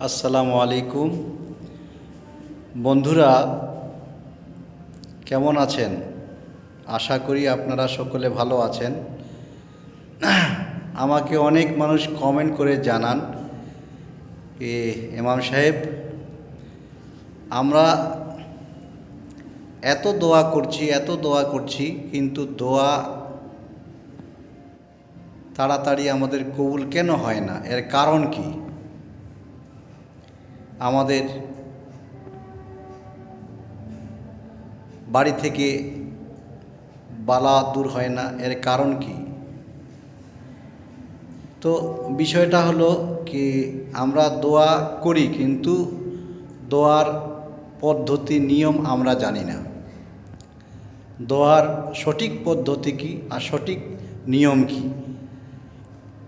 আসসালামু আলাইকুম। বন্ধুরা, কেমন আছেন? আশা করি আপনারা সকলে ভালো আছেন। আমাকে অনেক মানুষ কমেন্ট করে জানান, এ, ইমাম সাহেব, আমরা এত দোয়া করছি, এত দোয়া করছি, কিন্তু দোয়া তাড়াতাড়ি আমাদের কবুল কেন হয় না? এর কারণ কি? আমাদের বাড়ি থেকে বালা দূর হয় না। এর কারণ কি? তো বিষয়টা হলো কি, আমরা দোয়া করি কিন্তু দোয়ার পদ্ধতি, নিয়ম আমরা জানি না। দোয়ার সঠিক পদ্ধতি কি আর সঠিক নিয়ম কি?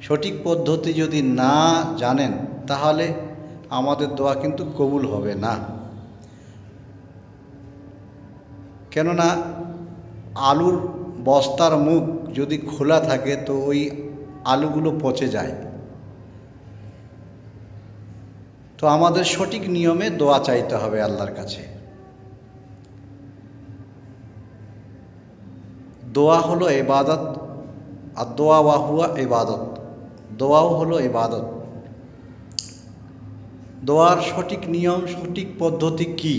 সঠিক পদ্ধতি যদি না জানেন, তাহলে আমাদের দোয়া কিন্তু কবুল হবে না। কেননা আলুর বস্তার মুখ যদি খোলা থাকে তো ওই আলুগুলো পচে যায়। তো আমাদের সঠিক নিয়মে দোয়া চাইতে হবে আল্লাহর কাছে। দোয়া হলো এবাদত আর দোয়া ওয়াহুয়া এবাদত দোয়াও হলো এবাদত দোয়ার সঠিক নিয়ম, সঠিক পদ্ধতি কি?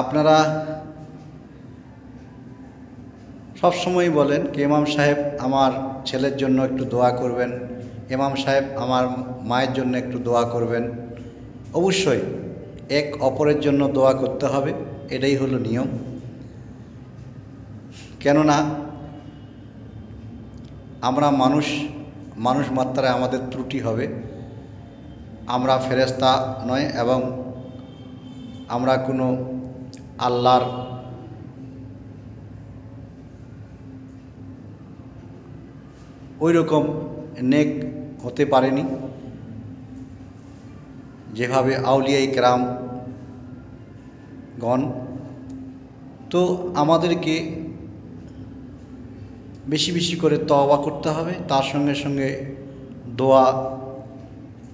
আপনারা সবসময় বলেন কি, ইমাম সাহেব আমার ছেলের জন্য একটু দোয়া করবেন, ইমাম সাহেব আমার মায়ের জন্য একটু দোয়া করবেন। অবশ্যই এক অপরের জন্য দোয়া করতে হবে, এটাই হলো নিয়ম। কেননা আমরা মানুষ মানুষ মাত্রায় আমাদের ত্রুটি হবে। আমরা ফেরেস্তা নয় এবং আমরা কোনো আল্লাহর ওই রকম নেক হতে পারেনি। যেভাবে আউলিয়াই ক্রাম গণ। তো আমাদেরকে বেশি বেশি করে তওবা করতে হবে। তার সঙ্গে সঙ্গে দোয়া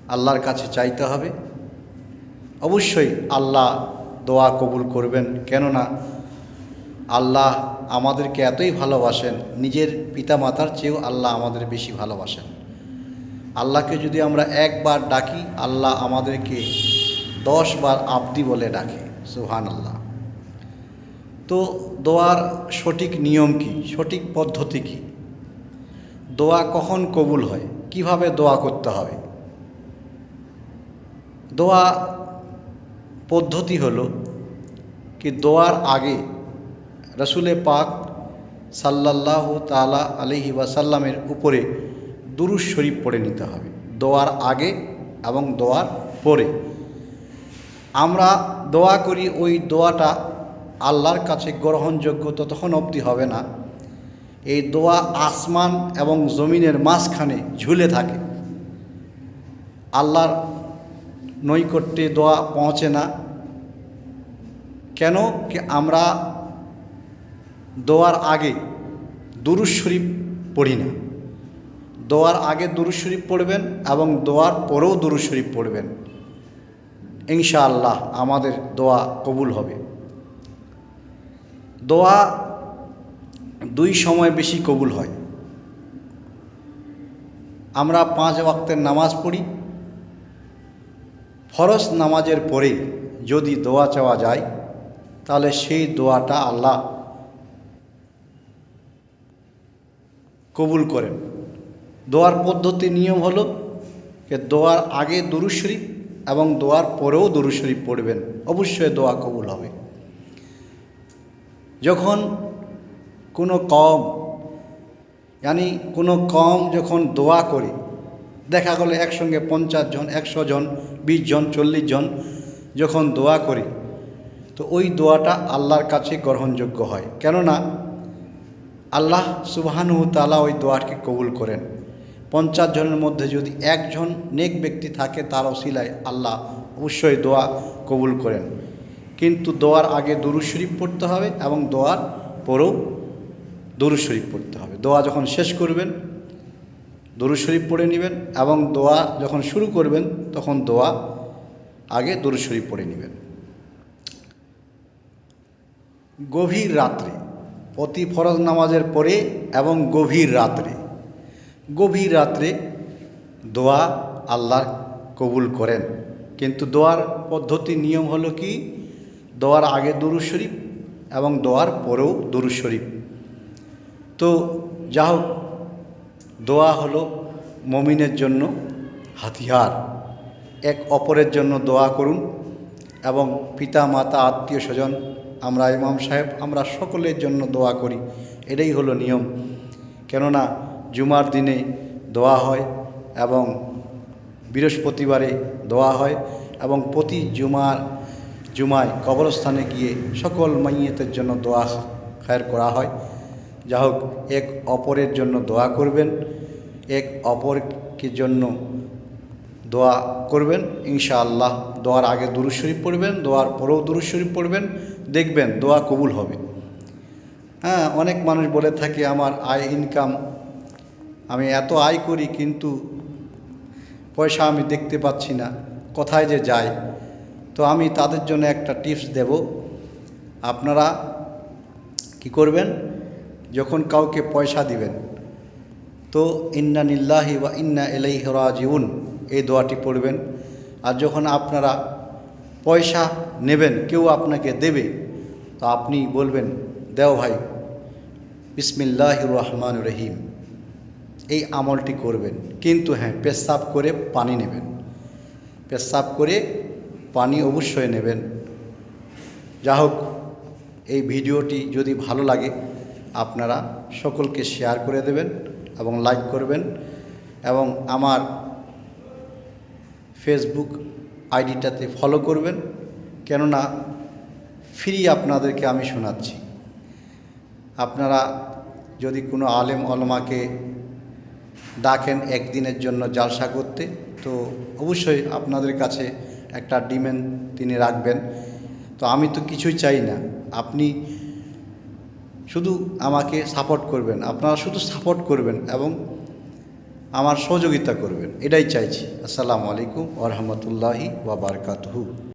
আল্লাহর কাছে চাইতে হবে। অবশ্যই আল্লাহ দোয়া কবুল করবেন। কেননা আল্লাহ আমাদেরকে এতই ভালোবাসেন, নিজের পিতামাতার চেয়েও আল্লাহ আমাদের বেশি ভালোবাসেন। আল্লাহকে যদি আমরা একবার ডাকি, আল্লাহ আমাদেরকে দশ বার আবদি বলে ডাকে। সুহান আল্লাহ তো দোয়ার সঠিক নিয়ম কি? সঠিক পদ্ধতি কি? দোয়া কখন কবুল হয়? কীভাবে দোয়া করতে হবে? দোয়া পদ্ধতি হলো কি দোয়ার আগে রসুলে পাক সাল্লাল্লাহু তালা আলহি ওয়াসাল্লামের উপরে দুরুজ শরীফ পড়ে নিতে হবে। দোয়ার আগে এবং দোয়ার পরে। আমরা দোয়া করি, ওই দোয়াটা আল্লাহর কাছে গ্রহণযোগ্য ততক্ষণ অবধি হবে না। এই দোয়া আসমান এবং জমিনের মাঝখানে ঝুলে থাকে। আল্লাহর নৈকট্যে দোয়া পৌঁছে না। কেন? কি আমরা দোয়ার আগে দুরুজ শরীফ পড়ি না। দোয়ার আগে দুরুজ শরীফ পড়বেন এবং দোয়ার পরেও দুরুজ শরীফ পড়বেন। ইনশাআল্লাহ আমাদের দোয়া কবুল হবে। দোয়া দুই সময় বেশি কবুল হয়। আমরা পাঁচ ওয়াক্তের নামাজ পড়ি। ফরজ নামাজের পরে যদি দোয়া চাওয়া যায়, তাহলে সেই দোয়াটা আল্লাহ কবুল করেন। দোয়ার পদ্ধতি নিয়ম হলো যে দোয়ার আগে দুরুজ শরীফ এবং দোয়ার পরেও দুরুজ শরীফ পড়বেন। অবশ্যই দোয়া কবুল হবে। যখন কোনো কম জানি কোনো কম যখন দোয়া করে, দেখা গেলো একসঙ্গে পঞ্চাশ জন, একশো জন, বিশ জন, চল্লিশ জন যখন দোয়া করে, তো ওই দোয়াটা আল্লাহর কাছে গ্রহণযোগ্য হয়। কেননা আল্লাহ সুবাহানু তালা ওই দোয়াকে কবুল করেন। পঞ্চাশ জনের মধ্যে যদি একজন নেক ব্যক্তি থাকে, তার অশিলায় আল্লাহ অবশ্যই দোয়া কবুল করেন। কিন্তু দোয়ার আগে দুরুজ শরীফ পড়তে হবে এবং দোয়ার পরেও দরুদ শরীফ পড়তে হবে। দোয়া যখন শেষ করবেন, দরুদ শরীফ পড়ে নেবেন এবং দোয়া যখন শুরু করবেন, তখন দোয়া আগে দরুদ শরীফ পড়ে নেবেন। গভীর রাত্রে, প্রতি ফরজ নামাজের পরে এবং গভীর রাত্রে। গভীর রাত্রে দোয়া আল্লাহ কবুল করেন। কিন্তু দোয়ার পদ্ধতি নিয়ম হলো কি? দোয়ার আগে দরুদ শরীফ এবং দোয়ার পরেও দরুদ শরীফ। তো যা হোক, দোয়া হলো মমিনের জন্য হাতিয়ার। এক অপরের জন্য দোয়া করুন এবং পিতা মাতা আত্মীয় স্বজন আমরা ইমাম সাহেব, আমরা সকলের জন্য দোয়া করি। এটাই হলো নিয়ম। কেননা জুমার দিনে দোয়া হয় এবং বৃহস্পতিবারে দোয়া হয় এবং প্রতি জুমার জুমায় কবরস্থানে গিয়ে সকল মাইয়েতের জন্য দোয়া খায়ের করা হয়। যা হোক, এক অপরের জন্য দোয়া করবেন, এক অপরকে জন্য দোয়া করবেন। ইনশাআল্লাহ, দোয়ার আগে দুরুদ শরীফ পড়বেন, দোয়ার পরেও দুরুদ শরীফ পড়বেন, দেখবেন দোয়া কবুল হবে। হ্যাঁ অনেক মানুষ বলে থাকে, আমার আয় ইনকাম আমি এত আয় করি কিন্তু পয়সা আমি দেখতে পাচ্ছি না। কোথায় যে যায়? তো আমি তাদের জন্য একটা টিপস দেব। আপনারা কি করবেন? যখন কাউকে পয়সা দিবেন, তো ইন্না নিল্লাহি বা ইন্না এলাই রাজিউন, এই দোয়াটি পড়বেন। আর যখন আপনারা পয়সা নেবেন, কেউ আপনাকে দেবে, তো আপনি বলবেন, দেও ভাই বিসমিল্লাহ রহমান রহিম। এই আমলটি করবেন। কিন্তু হ্যাঁ পেশাব করে পানি নেবেন। পেশাব করে পানি অবশ্যই নেবেন। যা হোক, এই ভিডিওটি যদি ভালো লাগে, আপনারা সকলকে শেয়ার করে দেবেন এবং লাইক করবেন এবং আমার ফেসবুক আইডিটাতে ফলো করবেন। কেননা, ফ্রি আপনাদেরকে আমি শোনাচ্ছি। আপনারা যদি কোনো আলেম অলমাকে ডাকেন একদিনের জন্য জালসা করতে, তো অবশ্যই আপনাদের কাছে একটা ডিমেন তিনি রাখবেন। তো আমি তো কিছুই চাই না। আপনি শুধু আমাকে সাপোর্ট করবেন। আপনারা শুধু সাপোর্ট করবেন এবং আমার সহযোগিতা করবেন। এটাই চাইছি। আসসালামু আলাইকুম ওরহমতুল্লাহি ওয়া বারকাতুহু।